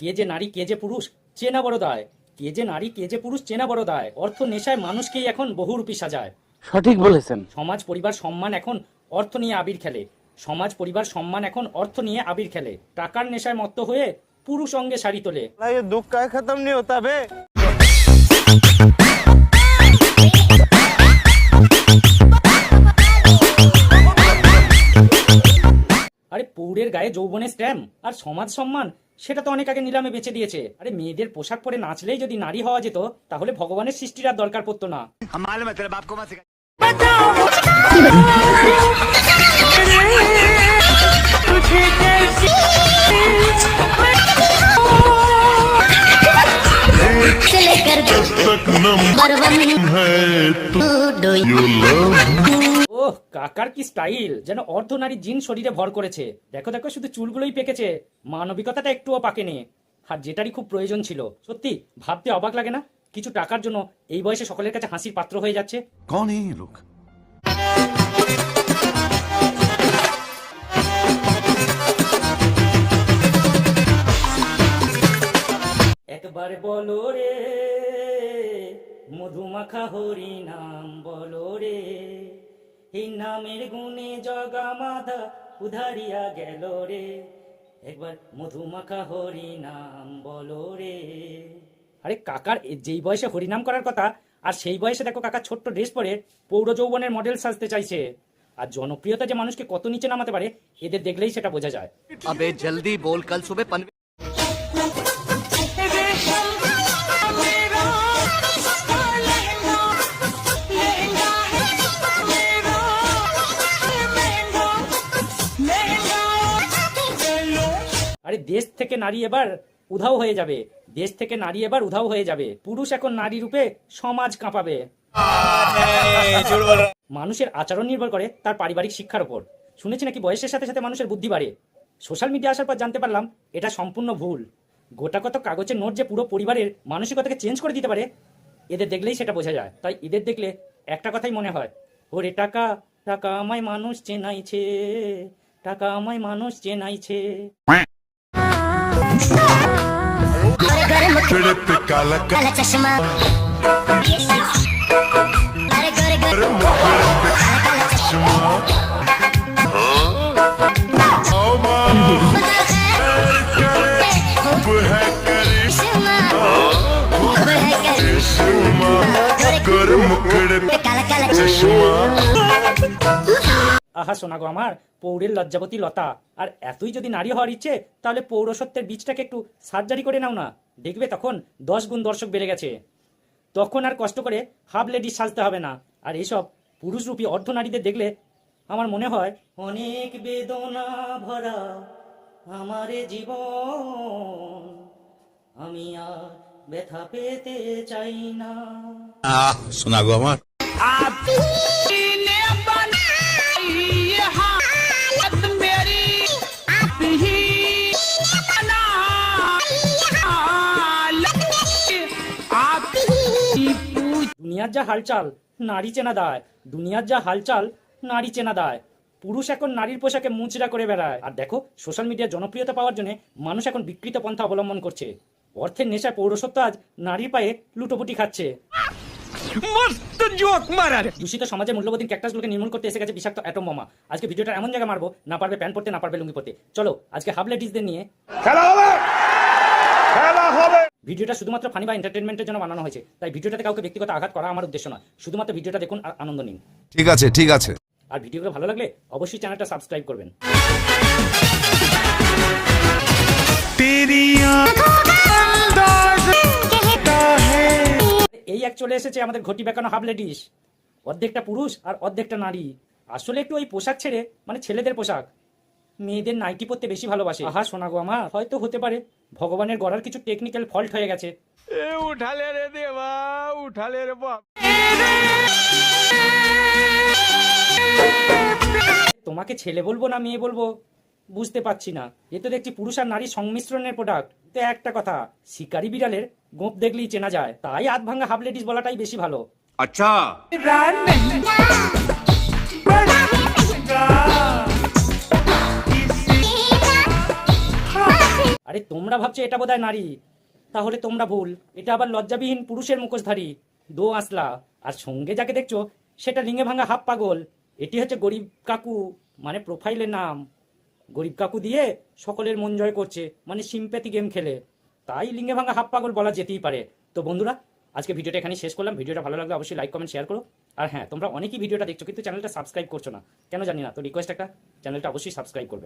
কে যে নারী কে যে পুরুষ চেনা বড় দায় কে যে নারী কে যে পুরুষ চেনা বড় দায় অর্থ নেশায় মানুষকেই এখন বহুরূপী সাজায়। সঠিক বলেছেন। সমাজ পরিবার সম্মান এখন অর্থ নিয়ে আবির খেলে। সমাজ পরিবার সম্মান এখন অর্থ নিয়ে আবির খেলে। টাকার নেশায় মত্ত হয়ে পুরুষ অঙ্গে শাড়ি তোলে। দুঃখ খতম নিয়ে হতাবে नहीं होता बे আরে পৌরের গায়ে যৌবনের স্ট্যাম্প আর সমাজ সম্মান সেটা তো অনেক আগে নিলামে বেচে দিয়েছে আরে মেয়েদের পোশাক পরে নাচলেই যদি নারী হওয়া যেত তাহলে ভগবানের সৃষ্টির আর দরকার পড়তো না हम मालूम है तेरे बाप को मत सिखा से लेकर तक नंबर है तू यू लव ওহ কাকার কি স্টাইল? যেন অর্ধনারী জিন শরীরে ভর করেছে। দেখো দেখো শুধু চুলগুলোই পেকেছে। মানবিকতাটা একটুও পাকেনি। আর যেটারই খুব প্রয়োজন ছিল। সত্যি ভাবতে অবাক লাগে না? কিছু টাকার জন্য এই বয়সে সকলের কাছে হাসির পাত্র হয়ে যাচ্ছে। কন এই লোক? একবার বলো রে মধুমাখা হরি নাম বলো রে। এই নামের গুণে জগামাদা উধারিয়া গেল রে। একবার মধুমাখা হরি নাম বলো রে। আরে কাকার যেই বয়সে হরিনাম করার কথা, আর সেই বয়সে দেখো কাকা ছোট্ট ড্রেস পরে পৌর যৌবনের মডেল সাজতে চাইছে। আর জনপ্রিয়তা যে মানুষকে কত নিচে নামাতে পারে, এদের দেখলেই সেটা বোঝা যায়। আবে জলদি বল, কাল সুবে আরে দেশ থেকে নারী এবার উধাও হয়ে যাবে। দেশ থেকে নারী এবার উধাও হয়ে যাবে। পুরুষ এখন নারী রূপে সমাজ কাঁপাবে। মানুষের আচরণ নির্ভর করে তার পারিবারিক শিক্ষার উপর। শুনেছি নাকি বয়সের সাথে সাথে মানুষের বুদ্ধি বাড়ে। সোশ্যাল মিডিয়া আসার পর জানতে পারলাম, এটা সম্পূর্ণ ভুল। গোটা কত কাগজের নোট যে পুরো পরিবারের মানসিকতাকে চেঞ্জ করে দিতে পারে, এদের দেখলেই সেটা বোঝা যায়। তাই এদের দেখলে একটা কথাই মনে হয়, ওরে টাকা টাকা আমায় মানুষ চেনাইছে, টাকা আমায় মানুষ চেনাইছে। Arı Kırıp kala. Kala çaşıma Arı garı garı mı kırıp kala çaşıma Kırmızı kırmızı kala kala. çeşme আহা সোনাগো আমার পৌরের লজ্জাবতী লতা। আর এতই যদি নারী হওয়ার ইচ্ছে তাহলে পৌরসত্বের বীজটাকে একটু সার্জারি করে নাও না। দেখবে তখন দশ গুণ দর্শক বেড়ে গেছে। তখন আর কষ্ট করে হাফ লেডিস সাজতে হবে না। আর এইসব পুরুষরূপী অর্ধনারীদের দেখলে আমার মনে হয় অনেক বেদনা ভরা আমারে জীবন। আমি আর ব্যথা পেতে চাই না। সোনাগো আমার। দুনিয়ার যা হালচাল নারী চেনা দায়। দুনিয়ার যা হালচাল নারী চেনা দায়। পুরুষ এখন নারীর পোশাকে মুচড়া করে বেড়ায়। আর দেখো সোশ্যাল মিডিয়ার জনপ্রিয়তা পাওয়ার জন্য মানুষ এখন বিকৃত পন্থা অবলম্বন করছে। অর্থের নেশায় পৌরসত্ব আজ নারীর পায়ে লুটোপুটি খাচ্ছে। দূষিত সমাজে ক্যাক্টাস লোকে নির্মূল করতে এসে গেছে বিষাক্ত অ্যাটম বোমা। আজকে ভিডিওটা এমন জায়গায় মারবো না পারবে প্যান্ট পরতে না পারবে লুঙ্গি পড়তে। চলো আজকে হাফ লেডিসদের নিয়ে খেলা হবে! খেলা হবে! ভিডিওটা শুধুমাত্র ফানি বা এন্টারটেনমেন্টের জন্য বানানো হয়েছে তাই ভিডিওটাতে কাউকে ব্যক্তিগত আঘাত করা আমার উদ্দেশ্য নয়। শুধুমাত্র ভিডিওটা দেখুন আর আনন্দ নিন। ঠিক আছে ঠিক আছে। আর ভিডিওগুলো ভালো লাগলে অবশ্যই চ্যানেলটা সাবস্ক্রাইব করবেন। এই এক চলে এসেছে আমাদের ঘটি বেকানো হাফ লেডিস অর্ধেকটা পুরুষ আর অর্ধেকটা নারী। আসলে একটু ওই পোশাক ছেড়ে মানে ছেলেদের পোশাক। মেয়েদের নাইটি পরতে বেশি ভালোবাসে। আহা শোনা গো আমার। হয়তো হতে পারে ভগবানের গড়ার কিছু টেকনিক্যাল ফল্ট হয়ে গেছে। উঠালে রে দেবা উঠালে রে বাপ। তোমাকে ছেলে বলব না মেয়ে বলব বুঝতে পারছি না। এ তো দেখছি পুরুষ আর নারী সংমিশ্রণের প্রোডাক্ট তো একটা কথা শিকারি বিড়ালের গোপ দেখলেই চেনা যায়। তাই আধ ভাঙা হাফ লেডিস বলাটাই বেশি ভালো। আচ্ছা। তোমরা ভাবছ এটা বোধহয় নারী, তাহলে তোমরা ভুল। এটা আবার লজ্জাবিহীন পুরুষের মুখোশধারী। দো আসলা। আর সঙ্গে যাকে দেখছ, সেটা লিঙ্গে ভাঙা হাফ পাগল। এটি হচ্ছে গরিব কাকু মানে প্রোফাইলের নাম। গরিব কাকু দিয়ে সকলের মন জয় করছে মানে সিম্প্যাথি গেম খেলে। তাই লিঙ্গে ভাঙা হাফ পাগল বলা যেতেই পারে। তো বন্ধুরা, আজকে ভিডিওটা এখানে শেষ করলাম। ভিডিওটা ভালো লাগলে অবশ্যই লাইক কমেন্ট শেয়ার করো। আর হ্যাঁ তোমরা অনেকেই ভিডিওটা দেখছ, কিন্তু চ্যানেলটা সাবস্ক্রাইব করছ না। কেন জানি না। তো রিকোয়েস্ট একটা, চ্যানেলটা অবশ্যই সাবস্ক্রাইব করবে।